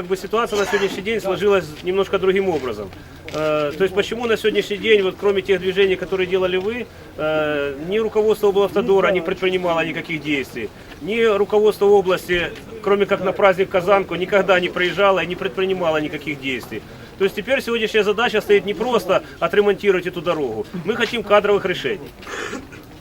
как бы ситуация на сегодняшний день сложилась немножко другим образом. Э, То есть почему на сегодняшний день, вот кроме тех движений, которые делали вы, э, ни руководство облавтодора не предпринимало никаких действий, ни руководство области, кроме как на праздник Казанку, никогда не приезжало и не предпринимало никаких действий. То есть теперь сегодняшняя задача стоит не просто отремонтировать эту дорогу, мы хотим кадровых решений.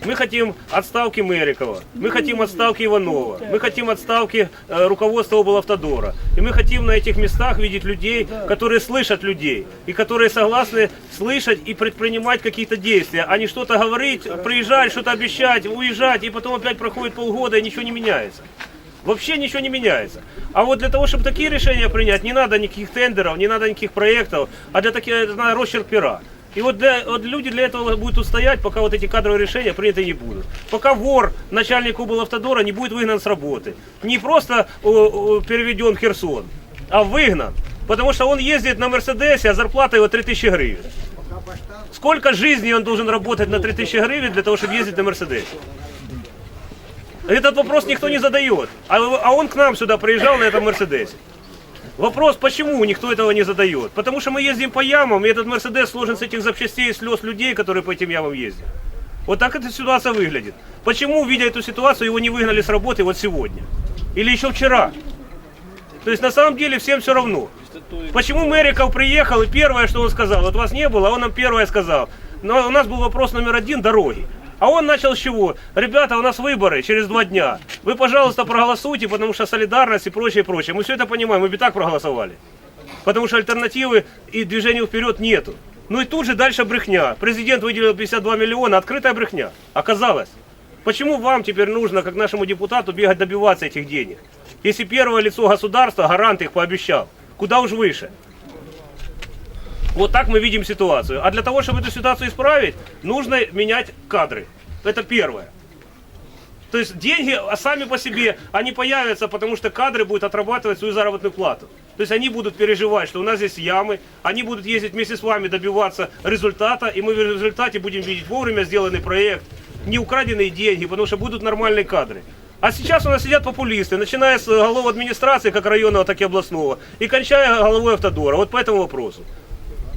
Мы хотим отставки Мерикова, мы хотим отставки Иванова, мы хотим отставки э, руководства облавтодора. И мы хотим на этих местах видеть людей, которые слышат людей, и которые согласны слышать и предпринимать какие-то действия, а не что-то говорить, приезжать, что-то обещать, уезжать, и потом опять проходит полгода и ничего не меняется. Вообще ничего не меняется. А вот для того, чтобы такие решения принять, не надо никаких тендеров, не надо никаких проектов, а для таких это надо росчерк пера. И вот, для, вот люди для этого будут устоять, пока вот эти кадровые решения приняты не будут. Пока вор, начальник облавтодора, не будет выгнан с работы. Не просто о, о, переведен в Херсон, а выгнан. Потому что он ездит на Мерседесе, а зарплата его 3000 гривен. Сколько жизней он должен работать на 3000 гривен для того, чтобы ездить на Мерседесе? Этот вопрос никто не задает. А, а он к нам сюда приезжал на этом Мерседесе. Вопрос, почему никто этого не задает? Потому что мы ездим по ямам, и этот Мерседес сложен с этих запчастей и слез людей, которые по этим ямам ездят. Вот так эта ситуация выглядит. Почему, видя эту ситуацию, его не выгнали с работы вот сегодня? Или еще вчера? То есть на самом деле всем все равно. Почему Мэриков приехал и первое, что он сказал, вот вас не было, а он нам первое сказал. Но у нас был вопрос номер один – дороги. А он начал с чего? Ребята, у нас выборы через два дня. Вы, пожалуйста, проголосуйте, потому что солидарность и прочее, прочее. Мы все это понимаем, мы бы так проголосовали. Потому что альтернативы и движения вперед нету. Ну и тут же дальше брехня. Президент выделил 52 миллиона, открытая брехня. Оказалось. Почему вам теперь нужно, как нашему депутату, бегать добиваться этих денег? Если первое лицо государства, гарант их пообещал. Куда уж выше. Вот так мы видим ситуацию. А для того, чтобы эту ситуацию исправить, нужно менять кадры. Это первое. То есть деньги сами по себе, они появятся, потому что кадры будут отрабатывать свою заработную плату. То есть они будут переживать, что у нас здесь ямы, они будут ездить вместе с вами добиваться результата, и мы в результате будем видеть вовремя сделанный проект, не украденные деньги, потому что будут нормальные кадры. А сейчас у нас сидят популисты, начиная с голов администрации, как районного, так и областного, и кончая головой автодора. Вот по этому вопросу.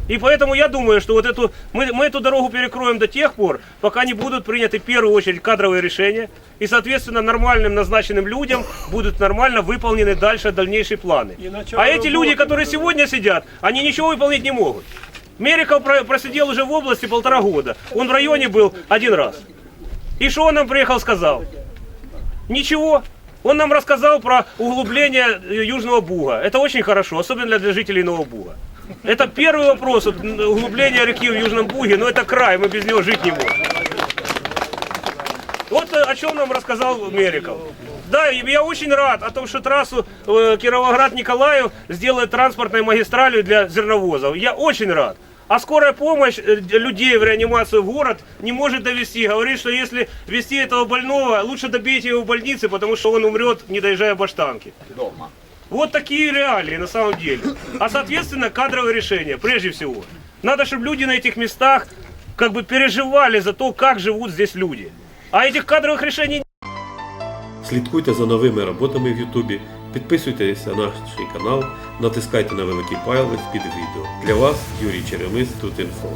И поэтому я думаю, что вот эту, мы, мы эту дорогу перекроем до тех пор, пока не будут приняты в первую очередь кадровые решения, и, соответственно, нормальным назначенным людям будут нормально выполнены дальше дальнейшие планы. А эти люди, которые сегодня сидят, они ничего выполнить не могут. Мериков про- просидел уже в области полтора года. Он в районе был один раз. И что он нам приехал сказал? Ничего. Он нам рассказал про углубление э, Южного Буга. Это очень хорошо, особенно для жителей Нового Буга. Это первый вопрос, вот, углубление реки в Южном Буге, но это край, мы без него жить не можем. Вот э, о чем нам рассказал Мериков. Да, я очень рад о том, что трассу э, Кировоград-Николаев сделают транспортной магистралью для зерновозов. Я очень рад. А скорая помощь э, людей в реанимацию в город не может довести. Говорит, что если вести этого больного, лучше добейте его в больнице, потому что он умрет, не доезжая баштанки. Вот такие реалии на самом деле. А соответственно кадровые решения, прежде всего. Надо, чтобы люди на этих местах как бы переживали за то, как живут здесь люди. А этих кадровых решений Слідкуйте за новими роботами в Ютубі, підписуйтесь на наш канал, натискайте на великий палець під відео. Для вас Юрій Черемис тут інфо.